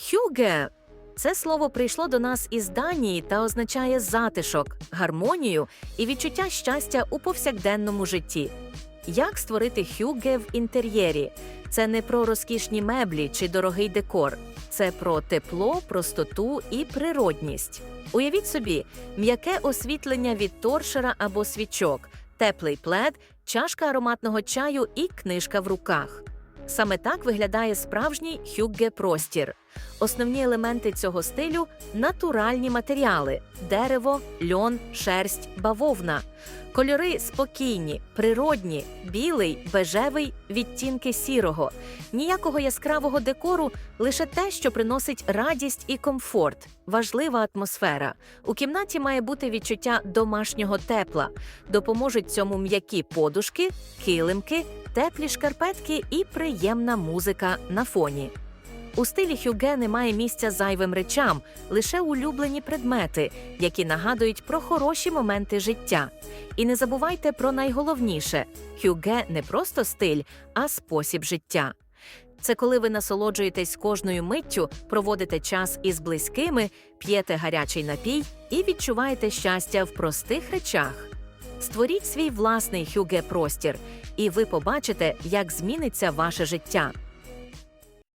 Хюге це слово прийшло до нас із Данії та означає затишок, гармонію і відчуття щастя у повсякденному житті. Як створити хюге в інтер'єрі? Це не про розкішні меблі чи дорогий декор, це про тепло, простоту і природність. Уявіть собі, м'яке освітлення від торшера або свічок, теплий плед, чашка ароматного чаю і книжка в руках. Саме так виглядає справжній хюгге-простір. Основні елементи цього стилю натуральні матеріали: дерево, льон, шерсть, бавовна. Кольори спокійні, природні, білий, бежевий, відтінки сірого. Ніякого яскравого декору, лише те, що приносить радість і комфорт. Важлива атмосфера. У кімнаті має бути відчуття домашнього тепла. Допоможуть цьому м'які подушки, килимки, теплі шкарпетки і приємна музика на фоні. У стилі хюге немає місця зайвим речам, лише улюблені предмети, які нагадують про хороші моменти життя. І не забувайте про найголовніше: хюге не просто стиль, а спосіб життя. Це коли ви насолоджуєтесь кожною миттю, проводите час із близькими, п'єте гарячий напій і відчуваєте щастя в простих речах. Створіть свій власний хюге простір, і ви побачите, як зміниться ваше життя.